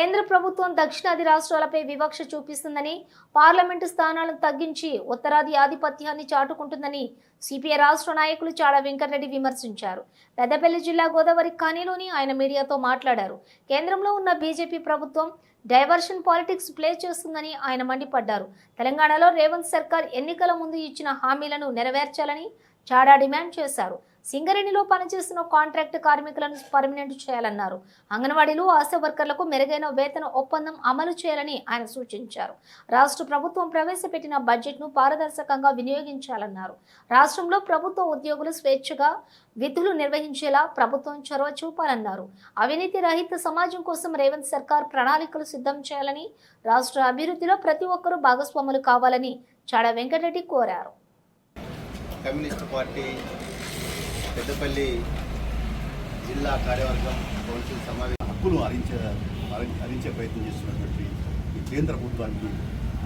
కేంద్ర ప్రభుత్వం దక్షిణాది రాష్ట్రాలపై వివక్ష చూపిస్తుందని పార్లమెంటు స్థానాలను తగ్గించి ఉత్తరాది ఆధిపత్యాన్ని చాటుకుంటుందని సిపిఐ రాష్ట్ర నాయకులు చాడ వెంకటరెడ్డి విమర్శించారు. పెద్దపల్లి జిల్లా గోదావరి ఖానీలోని ఆయన మీడియాతో మాట్లాడారు. కేంద్రంలో ఉన్న బీజేపీ ప్రభుత్వం డైవర్షన్ పాలిటిక్స్ ప్లే చేస్తుందని ఆయన మండిపడ్డారు. తెలంగాణలో రేవంత్ సర్కార్ ఎన్నికల ముందు ఇచ్చిన హామీలను నెరవేర్చాలని చాడా డిమాండ్ చేశారు. సింగరేణిలో పనిచేస్తున్న కాంట్రాక్ట్ కార్మికులను పర్మనెంట్ చేయాలన్నారు. అంగన్వాడీలు ఆశా వర్కర్లకు మెరుగైన వేతన ఒప్పందం అమలు చేయాలని ఆయన సూచించారు. రాష్ట్ర ప్రభుత్వం ప్రవేశపెట్టిన బడ్జెట్ను పారదర్శకంగా వినియోగించాలన్నారు. రాష్ట్రంలో ప్రభుత్వ ఉద్యోగులు స్వేచ్ఛగా విధులు నిర్వహించేలా ప్రభుత్వం చొరవ చూపాలన్నారు. అవినీతి రహిత సమాజం కోసం రేవంత్ సర్కార్ ప్రణాళికలు సిద్ధం చేయాలని రాష్ట్ర అభివృద్ధిలో ప్రతి ఒక్కరూ భాగస్వాములు కావాలని చాడ వెంకటరెడ్డి కోరారు. కమ్యూనిస్ట్ పార్టీ పెద్దపల్లి జిల్లా కార్యవర్గం కౌన్సిల్ సమావేశం. హక్కులు హరించే హరించే ప్రయత్నం చేస్తున్నటువంటి ఈ కేంద్ర ప్రభుత్వానికి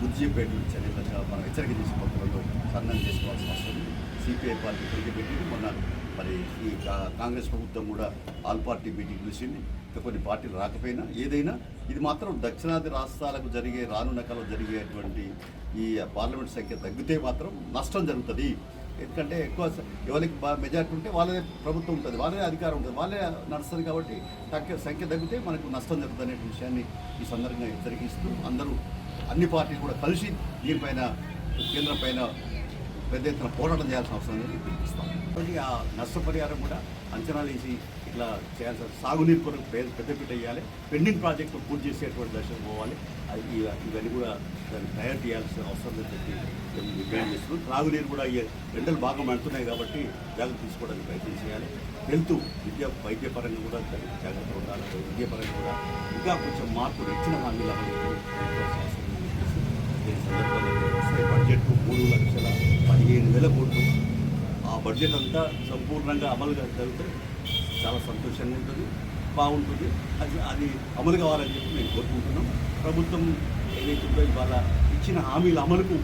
బుద్ధి చెప్పేటువంటి చర్యలుగా మనం హెచ్చరిక చేసే పద్ధతుల్లో సన్నం చేసుకోవాల్సిన అవసరం ఉంది. సిపిఐ పార్టీ ఇప్పటికే మొన్న మరి ఈ కాంగ్రెస్ ప్రభుత్వం కూడా ఆల్ పార్టీ మీటింగ్ పిలిచింది. ఇంకా కొన్ని పార్టీలు రాకపోయినా ఏదైనా ఇది మాత్రం దక్షిణాది రాష్ట్రాలకు జరిగే రానున్న కాలం జరిగేటువంటి ఈ పార్లమెంట్ సంఖ్య తగ్గితే మాత్రం నష్టం జరుగుతుంది. ఎందుకంటే ఎక్కువ ఎవరికి బాగా మెజార్టీ ఉంటే వాళ్ళదే ప్రభుత్వం ఉంటుంది వాళ్ళదే అధికారం ఉంటుంది వాళ్ళే నడుస్తుంది కాబట్టి తగ్గ సంఖ్య తగ్గితే మనకు నష్టం జరుగుతుంది అనే విషయాన్ని ఈ సందర్భంగా హెచ్చరికిస్తూ అందరూ అన్ని పార్టీలు కూడా కలిసి దీనిపైన కేంద్రం పైన పెద్ద ఎత్తున పోరాటం చేయాల్సిన అవసరం అనేది పిలిపిస్తాం ఆ నష్టపరిహారం కూడా అంచనాలు వేసి ఇట్లా చేయాల్సిన సాగునీరు కొరకు పెద్ద పెద్దపీట వేయాలి. పెండింగ్ ప్రాజెక్టు పూర్తి చేసేటువంటి దశకు పోవాలి. అది ఇవన్నీ కూడా దాన్ని తయారు చేయాల్సిన అవసరం చెప్పి మేము డిమాండ్ చేస్తున్నాం. త్రాగునీరు కూడా ఎండలు బాగా మండుతున్నాయి కాబట్టి జాగ్రత్త తీసుకోవడానికి ప్రయత్నం చేయాలి. హెల్త్ విద్య వైద్యపరంగా కూడా దానికి జాగ్రత్త ఉండాలి. విద్యాపరంగా కూడా ఇంకా కొంచెం మార్పులు ఇచ్చిన హామీలు అవసరం బడ్జెట్ మూడు బడ్జెట్ అంతా సంపూర్ణంగా అమలుగా జరిగితే చాలా సంతోషంగా ఉంటుంది బాగుంటుంది. అది అది అమలు కావాలని చెప్పి మేము కోరుకుంటున్నాం. ప్రభుత్వం ఏదైతే ఇవాళ ఇచ్చిన హామీల అమలుకు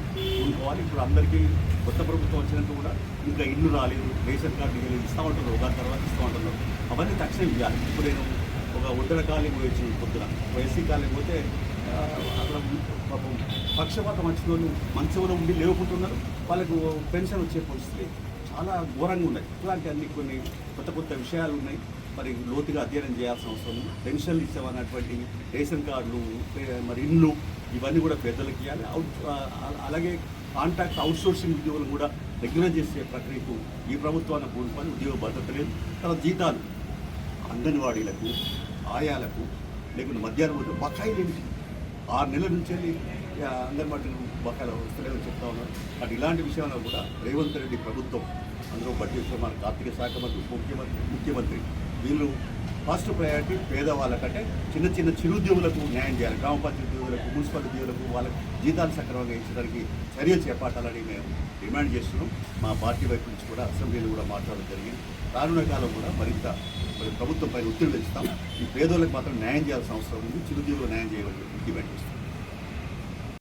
ఉండుకోవాలి ఇప్పుడు అందరికీ కొత్త ప్రభుత్వం వచ్చినంత కూడా ఇంకా ఇల్లు రాలేదు రేషన్ కార్డు వీళ్ళు ఇస్తూ ఉంటున్నారు ఒక తర్వాత ఇస్తూ ఉంటున్నారు అవన్నీ తక్షణం ఇవ్వాలి. ఇప్పుడు నేను ఒక ఒడ్డర కాలనీ పోయి పొద్దున. వైసీ కాలనీ పోతే అక్కడ పాపం పక్షపాతం వచ్చిన వాళ్ళు మంచంలో ఉండి లేవుకుంటున్నారు. వాళ్ళకు పెన్షన్ వచ్చే పరిస్థితి లేదు. చాలా ఘోరంగా ఉన్నాయి. ఇలాంటి అన్ని కొన్ని కొత్త కొత్త విషయాలు ఉన్నాయి. మరి లోతుగా అధ్యయనం చేయాల్సిన అవసరం ఉంది. పెన్షన్లు ఇచ్చామన్నటువంటి రేషన్ కార్డులు మరి ఇల్లు ఇవన్నీ కూడా పెద్దలకి ఇవ్వాలి. అవుట్ అలాగే కాంట్రాక్ట్ అవుట్సోర్సింగ్ ఉద్యోగులు కూడా రెగ్యులర్ చేసే ప్రక్రియకు ఈ ప్రభుత్వాన్ని పూనుకొని ఉద్యోగ భద్రత లేదు. తర్వాత జీతాలు. అంగన్వాడీలకు ఆయాలకు లేకుంటే మధ్యాహ్నం బకాయిలు ఏమిటి? ఆరు నెలల నుంచి వెళ్ళి అంగన్వాడీలు బకాయిలు వస్తలేదని చెప్తా ఉన్నాను అటు ఇలాంటి విషయాల్లో కూడా రేవంత్ రెడ్డి ప్రభుత్వం అందులో బడ్జెట్లో మన ఆర్థిక శాఖ మంత్రి ముఖ్యమంత్రి ముఖ్యమంత్రి వీళ్ళు ఫస్ట్ ప్రయారిటీ పేదవాళ్ళకంటే చిన్న చిన్న చిరుద్యోగులకు న్యాయం చేయాలి. గ్రామ పంచాయతీ ఉద్యోగులకు మున్సిపల్ ఉద్యోగులకు వాళ్ళకి జీతాలు సక్రమంగా ఇచ్చడానికి చర్యలు చేపట్టాలని మేము డిమాండ్ చేస్తున్నాం. మా పార్టీ వైపు నుంచి కూడా అసెంబ్లీలో కూడా మాట్లాడడం జరిగింది. రానున్న కాలం కూడా మరింత మరి ప్రభుత్వం పైన ఒత్తిడి పెంచుతాం ఈ పేదోళ్ళకి మాత్రం న్యాయం చేయాల్సిన అవసరం ఉంది. చిరుద్యోగులు న్యాయం చేయవలసి డిమాండ్ చేస్తాం